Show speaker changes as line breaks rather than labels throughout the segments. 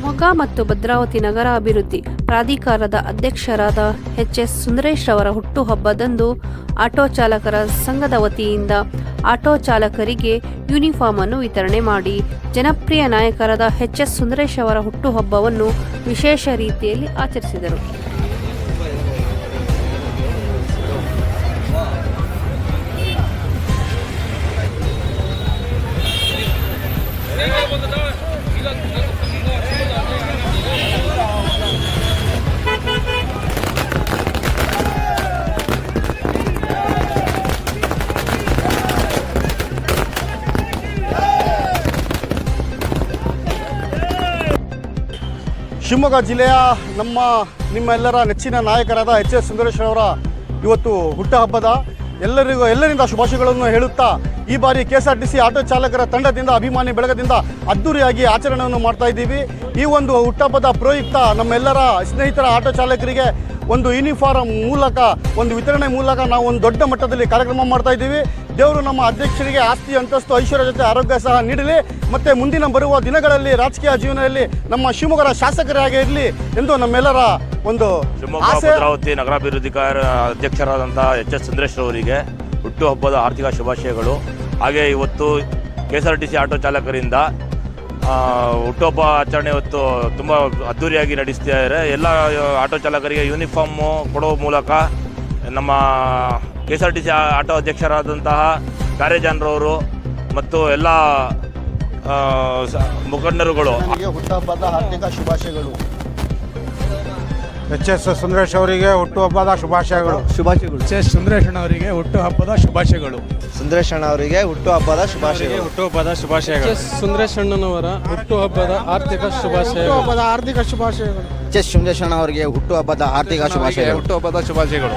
ಶಿವಮೊಗ್ಗ ಮತ್ತು ಭದ್ರಾವತಿ ನಗರ ಅಭಿವೃದ್ಧಿ ಪ್ರಾಧಿಕಾರದ ಅಧ್ಯಕ್ಷರಾದ ಎಚ್ ಎಸ್ ಸುಂದರೇಶ್ ಅವರ ಹುಟ್ಟುಹಬ್ಬದಂದು ಆಟೋ ಚಾಲಕರ ಸಂಘದ ವತಿಯಿಂದ ಆಟೋ ಚಾಲಕರಿಗೆ ಯೂನಿಫಾರ್ಮ್ ಅನ್ನು ವಿತರಣೆ ಮಾಡಿ ಜನಪ್ರಿಯ ನಾಯಕರಾದ ಎಚ್ ಎಸ್ ಸುಂದರೇಶ್ ಅವರ ಹುಟ್ಟುಹಬ್ಬವನ್ನು ವಿಶೇಷ ರೀತಿಯಲ್ಲಿ ಆಚರಿಸಿದರು.
ಶಿವಮೊಗ್ಗ ಜಿಲ್ಲೆಯ ನಮ್ಮ ನಿಮ್ಮೆಲ್ಲರ ನೆಚ್ಚಿನ ನಾಯಕರಾದ ಎಚ್ ಎಸ್ ಸುಂದರೇಶ್ವರ ಅವರ ಇವತ್ತು ಹುಟ್ಟುಹಬ್ಬದ ಎಲ್ಲರಿಗೂ ಎಲ್ಲರಿಂದ ಶುಭಾಶಯಗಳನ್ನು ಹೇಳುತ್ತಾ ಈ ಬಾರಿ ಕೆ ಆಟೋ ಚಾಲಕರ ತಂಡದಿಂದ, ಅಭಿಮಾನಿ ಬೆಳಗದಿಂದ ಅದ್ದೂರಿಯಾಗಿ ಆಚರಣೆಯನ್ನು ಮಾಡ್ತಾ ಇದ್ದೀವಿ. ಈ ಒಂದು ಹುಟ್ಟಹಬ್ಬದ ಪ್ರಯುಕ್ತ ನಮ್ಮೆಲ್ಲರ ಸ್ನೇಹಿತರ ಆಟೋ ಚಾಲಕರಿಗೆ ಒಂದು ಯೂನಿಫಾರ್ಮ್ ಮೂಲಕ, ಒಂದು ವಿತರಣೆ ಮೂಲಕ ನಾವು ಒಂದು ದೊಡ್ಡ ಮಟ್ಟದಲ್ಲಿ ಕಾರ್ಯಕ್ರಮ ಮಾಡ್ತಾ ಇದ್ದೀವಿ. ದೇವರು ನಮ್ಮ ಅಧ್ಯಕ್ಷರಿಗೆ ಆಸ್ತಿ ಅಂತಸ್ತು ಐಶ್ವರ್ಯ ಜೊತೆ ಆರೋಗ್ಯ ಸಹ ನೀಡಲಿ. ಮತ್ತು ಮುಂದಿನ ಬರುವ ದಿನಗಳಲ್ಲಿ ರಾಜಕೀಯ ಜೀವನದಲ್ಲಿ ನಮ್ಮ ಶಿವಮೊಗ್ಗದ ಶಾಸಕರಾಗಿ ಇರಲಿ ಎಂದು ನಮ್ಮೆಲ್ಲರ ಒಂದು
ಶಿವಮೊಗ್ಗ ಭದ್ರಾವತಿ ನಗರಾಭಿವೃದ್ಧಿ ಕಾರ್ಯ ಅಧ್ಯಕ್ಷರಾದಂತಹ ಎಚ್ ಎಸ್ ಚಂದ್ರೇಶ್ ಅವರಿಗೆ ಹುಟ್ಟುಹಬ್ಬದ ಆರ್ಥಿಕ ಶುಭಾಶಯಗಳು. ಹಾಗೆ ಇವತ್ತು K S R T C auto ಚಾಲಕರಿಂದ ಹುಟ್ಟುಹಬ್ಬ ಆಚರಣೆ ಇವತ್ತು ತುಂಬ ಅದ್ದೂರಿಯಾಗಿ ನಡೆಸ್ತಾ ಇದ್ದಾರೆ ಎಲ್ಲ ಆಟೋ ಚಾಲಕರಿಗೆ ಯೂನಿಫಾರ್ಮು ಕೊಡೋ ಮೂಲಕ ನಮ್ಮ K S R T C auto ಅಧ್ಯಕ್ಷರಾದಂತಹ ಕಾರ್ಯಜಾನರವರು ಮತ್ತು ಎಲ್ಲ ಮುಖಂಡರುಗಳು.
ಹುಟ್ಟುಹಬ್ಬದ ಹಾರ್ದಿಕ ಶುಭಾಶಯಗಳು.
ಎಚ್ ಎಸ್ ಸುಂದರೇಶ್ ಅವರಿಗೆ ಹುಟ್ಟುಹಬ್ಬದ ಶುಭಾಶಯಗಳು.
ಶುಭಾಶಯಗಳು.
ಎಚ್ ಎಸ್ ಸುಂದರೇಶ್ ಅವರಿಗೆ ಹುಟ್ಟುಹಬ್ಬದ ಶುಭಾಶಯಗಳು.
ಸುಂದರೇಶ್ ಅವರಿಗೆ ಹುಟ್ಟುಹಬ್ಬದ ಶುಭಾಶಯಗಳು.
ಹುಟ್ಟುಹಬ್ಬದ ಶುಭಾಶಯಗಳು. ಸುಂದರೇಶ್ ಅಣ್ಣನವರ ಹುಟ್ಟುಹಬ್ಬದ ಆರ್ಥಿಕ ಶುಭಾಶಯಗಳು.
ಎಚ್ ಎಸ್ ಸುಂದರೇಶ್ ಅವರಿಗೆ ಹುಟ್ಟುಹಬ್ಬದ ಆರ್ಥಿಕ ಶುಭಾಶಯ
ಹುಟ್ಟುಹಬ್ಬದ ಶುಭಾಶಯಗಳು.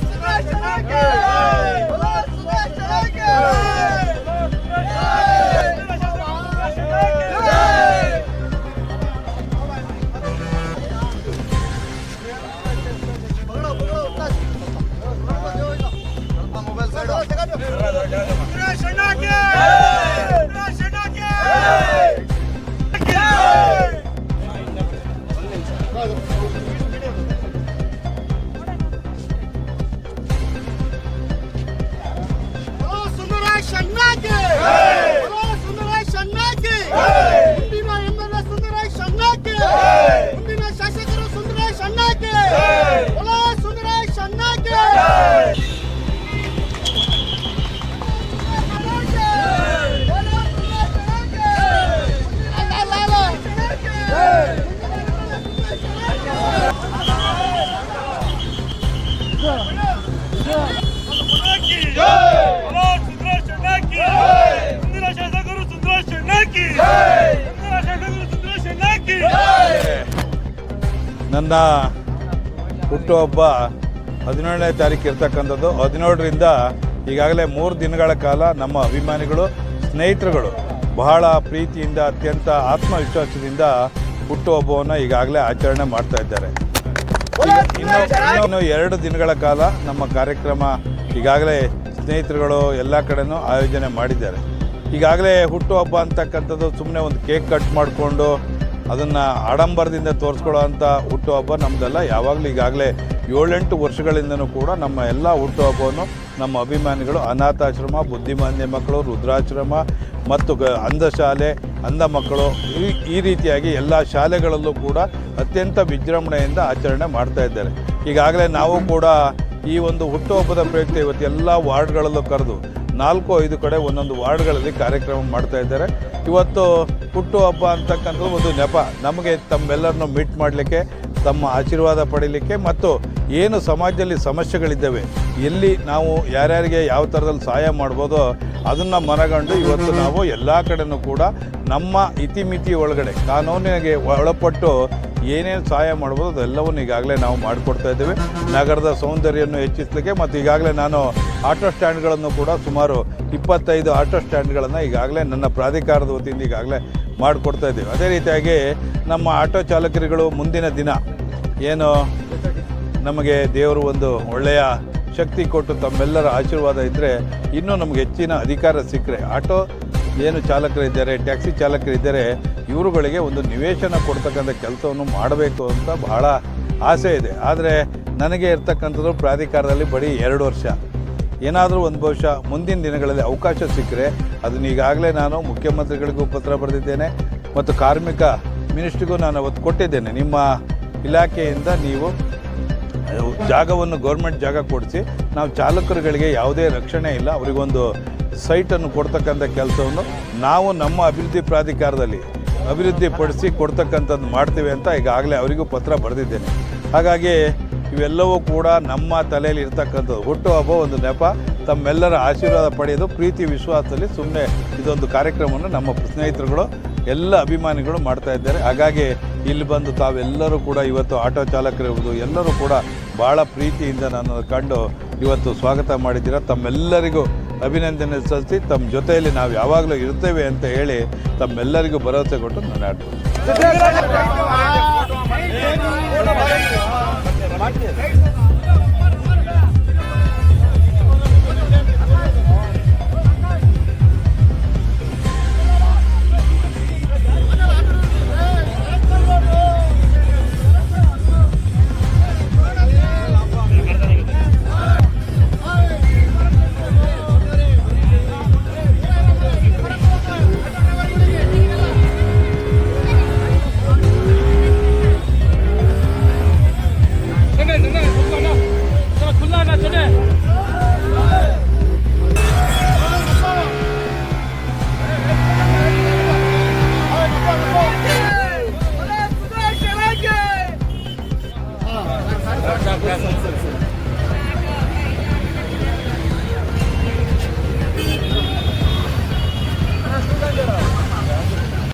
ನನ್ನ ಹುಟ್ಟುಹಬ್ಬ ಹದಿನೇಳನೇ ತಾರೀಕು ಇರ್ತಕ್ಕಂಥದ್ದು. ಹದಿನೇಳರಿಂದ ಈಗಾಗಲೇ ಮೂರು ದಿನಗಳ ಕಾಲ ನಮ್ಮ ಅಭಿಮಾನಿಗಳು, ಸ್ನೇಹಿತರುಗಳು ಬಹಳ ಪ್ರೀತಿಯಿಂದ ಅತ್ಯಂತ ಆತ್ಮವಿಶ್ವಾಸದಿಂದ ಹುಟ್ಟುಹಬ್ಬವನ್ನು ಈಗಾಗಲೇ ಆಚರಣೆ ಮಾಡ್ತಾ ಇದ್ದಾರೆ. ಇನ್ನು ಎರಡು ದಿನಗಳ ಕಾಲ ನಮ್ಮ ಕಾರ್ಯಕ್ರಮ ಈಗಾಗಲೇ ಸ್ನೇಹಿತರುಗಳು ಎಲ್ಲ ಕಡೆನೂ ಆಯೋಜನೆ ಮಾಡಿದ್ದಾರೆ. ಈಗಾಗಲೇ ಹುಟ್ಟುಹಬ್ಬ ಅಂತಕ್ಕಂಥದ್ದು ಸುಮ್ಮನೆ ಒಂದು ಕೇಕ್ ಕಟ್ ಮಾಡಿಕೊಂಡು ಅದನ್ನು ಆಡಂಬರದಿಂದ ತೋರಿಸ್ಕೊಳ್ಳೋ ಹುಟ್ಟುಹಬ್ಬ ನಮ್ಮದೆಲ್ಲ ಯಾವಾಗಲೂ ಈಗಾಗಲೇ ಏಳೆಂಟು ವರ್ಷಗಳಿಂದನೂ ಕೂಡ ನಮ್ಮ ಎಲ್ಲ ಹುಟ್ಟುಹಬ್ಬವನ್ನು ನಮ್ಮ ಅಭಿಮಾನಿಗಳು ಅನಾಥಾಶ್ರಮ ಬುದ್ಧಿಮಾನ್ಯ ಮಕ್ಕಳು, ರುದ್ರಾಶ್ರಮ ಮತ್ತು ಗ ಅಂಧ ಶಾಲೆ ಅಂಧ ಮಕ್ಕಳು ಈ ಈ ರೀತಿಯಾಗಿ ಎಲ್ಲ ಶಾಲೆಗಳಲ್ಲೂ ಕೂಡ ಅತ್ಯಂತ ವಿಜೃಂಭಣೆಯಿಂದ ಆಚರಣೆ ಮಾಡ್ತಾ ಇದ್ದಾರೆ. ಈಗಾಗಲೇ ನಾವು ಕೂಡ ಈ ಒಂದು ಹುಟ್ಟುಹಬ್ಬದ ಪ್ರಯುಕ್ತ ಇವತ್ತು ಎಲ್ಲ ವಾರ್ಡ್ಗಳಲ್ಲೂ ಕರೆದು ನಾಲ್ಕು ಐದು ಕಡೆ ಒಂದೊಂದು ವಾರ್ಡ್ಗಳಲ್ಲಿ ಕಾರ್ಯಕ್ರಮ ಮಾಡ್ತಾ ಇದ್ದಾರೆ. ಇವತ್ತು ಹುಟ್ಟುಹಬ್ಬ ಅಂತಕ್ಕಂಥದ್ದು ಒಂದು ನೆಪ. ನಮಗೆ ತಮ್ಮೆಲ್ಲರನ್ನು ಮೀಟ್ ಮಾಡಲಿಕ್ಕೆ ತಮ್ಮ ಆಶೀರ್ವಾದ ಪಡೀಲಿಕ್ಕೆ ಮತ್ತು ಏನು ಸಮಾಜದಲ್ಲಿ ಸಮಸ್ಯೆಗಳಿದ್ದಾವೆ, ಎಲ್ಲಿ ನಾವು ಯಾರ್ಯಾರಿಗೆ ಯಾವ ಥರದಲ್ಲಿ ಸಹಾಯ ಮಾಡ್ಬೋದೋ ಅದನ್ನು ಮನಗಂಡು ಇವತ್ತು ನಾವು ಎಲ್ಲ ಕಡೆಯೂ ಕೂಡ ನಮ್ಮ ಇತಿಮಿತಿ ಒಳಗಡೆ, ಕಾನೂನಿಗೆ ಒಳಪಟ್ಟು ಏನೇನು ಸಹಾಯ ಮಾಡ್ಬೋದು ಅದೆಲ್ಲವನ್ನು ಈಗಾಗಲೇ ನಾವು ಮಾಡಿಕೊಡ್ತಾ ಇದ್ದೇವೆ. ನಗರದ ಸೌಂದರ್ಯವನ್ನು ಹೆಚ್ಚಿಸಲಿಕ್ಕೆ ಮತ್ತು ಈಗಾಗಲೇ ನಾನು ಆಟೋ ಸ್ಟ್ಯಾಂಡ್ಗಳನ್ನು ಕೂಡ ಸುಮಾರು ಇಪ್ಪತ್ತೈದು ಆಟೋ ಸ್ಟ್ಯಾಂಡ್ಗಳನ್ನು ಈಗಾಗಲೇ ನನ್ನ ಪ್ರಾಧಿಕಾರದ ವತಿಯಿಂದ ಈಗಾಗಲೇ ಮಾಡಿಕೊಡ್ತಾ ಇದ್ದೀವಿ. ಅದೇ ರೀತಿಯಾಗಿ ನಮ್ಮ ಆಟೋ ಚಾಲಕರುಗಳು ಮುಂದಿನ ದಿನ ಏನು ನಮಗೆ ದೇವರು ಒಂದು ಒಳ್ಳೆಯ ಶಕ್ತಿ ಕೊಟ್ಟು ತಮ್ಮೆಲ್ಲರ ಆಶೀರ್ವಾದ ಇದ್ದರೆ ಇನ್ನೂ ನಮಗೆ ಹೆಚ್ಚಿನ ಅಧಿಕಾರ ಸಿಕ್ಕರೆ. ಆಟೋ ಏನು ಚಾಲಕರಿದ್ದಾರೆ, ಟ್ಯಾಕ್ಸಿ ಚಾಲಕರಿದ್ದಾರೆ, ಇವರುಗಳಿಗೆ ಒಂದು ನಿವೇಶನ ಕೊಡ್ತಕ್ಕಂಥ ಕೆಲಸವನ್ನು ಮಾಡಬೇಕು ಅಂತ ಬಹಳ ಆಸೆ ಇದೆ. ಆದರೆ ನನಗೆ ಇರ್ತಕ್ಕಂಥದ್ದು ಪ್ರಾಧಿಕಾರದಲ್ಲಿ ಬರೀ ಎರಡು ವರ್ಷ. ಏನಾದರೂ ಒಂದು ಬಹುಶಃ ಮುಂದಿನ ದಿನಗಳಲ್ಲಿ ಅವಕಾಶ ಸಿಕ್ಕರೆ ಅದನ್ನ ಈಗಾಗಲೇ ನಾನು ಮುಖ್ಯಮಂತ್ರಿಗಳಿಗೂ ಪತ್ರ ಬರೆದಿದ್ದೇನೆ ಮತ್ತು ಕಾರ್ಮಿಕ ಮಿನಿಸ್ಟ್ರಿಗೂ ನಾನು ಅವತ್ತು ಕೊಟ್ಟಿದ್ದೇನೆ. ನಿಮ್ಮ ಇಲಾಖೆಯಿಂದ ನೀವು ಜಾಗವನ್ನು ಗೌರ್ಮೆಂಟ್ ಜಾಗ ಕೊಡಿಸಿ ನಾವು ಚಾಲಕರುಗಳಿಗೆ ಯಾವುದೇ ರಕ್ಷಣೆ ಇಲ್ಲ. ಅವರಿಗೊಂದು ಸೈಟನ್ನು ಕೊಡ್ತಕ್ಕಂಥ ಕೆಲಸವನ್ನು ನಾವು ನಮ್ಮ ಅಭಿವೃದ್ಧಿ ಪ್ರಾಧಿಕಾರದಲ್ಲಿ ಅಭಿವೃದ್ಧಿ ಪಡಿಸಿ ಕೊಡ್ತಕ್ಕಂಥದ್ದು ಮಾಡ್ತೀವಿ ಅಂತ ಈಗಾಗಲೇ ಅವರಿಗೂ ಪತ್ರ ಬರೆದಿದ್ದೇನೆ. ಹಾಗಾಗಿ ಇವೆಲ್ಲವೂ ಕೂಡ ನಮ್ಮ ತಲೆಯಲ್ಲಿ ಇರ್ತಕ್ಕಂಥದ್ದು. ಹುಟ್ಟುಹಬ್ಬ ಒಂದು ನೆಪ. ತಮ್ಮೆಲ್ಲರ ಆಶೀರ್ವಾದ ಪಡೆಯೋದು ಪ್ರೀತಿ ವಿಶ್ವಾಸದಲ್ಲಿ ಸುಮ್ಮನೆ ಇದೊಂದು ಕಾರ್ಯಕ್ರಮವನ್ನು ನಮ್ಮ ಸ್ನೇಹಿತರುಗಳು, ಎಲ್ಲ ಅಭಿಮಾನಿಗಳು ಮಾಡ್ತಾ ಇದ್ದಾರೆ. ಹಾಗಾಗಿ ಇಲ್ಲಿ ಬಂದು ತಾವೆಲ್ಲರೂ ಕೂಡ ಇವತ್ತು ಆಟೋ ಚಾಲಕರಿರ್ಬೋದು, ಎಲ್ಲರೂ ಕೂಡ ಭಾಳ ಪ್ರೀತಿಯಿಂದ ನಾನು ಕಂಡು ಇವತ್ತು ಸ್ವಾಗತ ಮಾಡಿದ್ದೀರ. ತಮ್ಮೆಲ್ಲರಿಗೂ ಅಭಿನಂದನೆ ಸಲ್ಲಿಸಿ, ತಮ್ಮ ಜೊತೆಯಲ್ಲಿ ನಾವು ಯಾವಾಗಲೂ ಇರ್ತೇವೆ ಅಂತ ಹೇಳಿ ತಮ್ಮೆಲ್ಲರಿಗೂ ಭರವಸೆ ಕೊಟ್ಟು ನಾನು ಆಡ್ತೀನಿ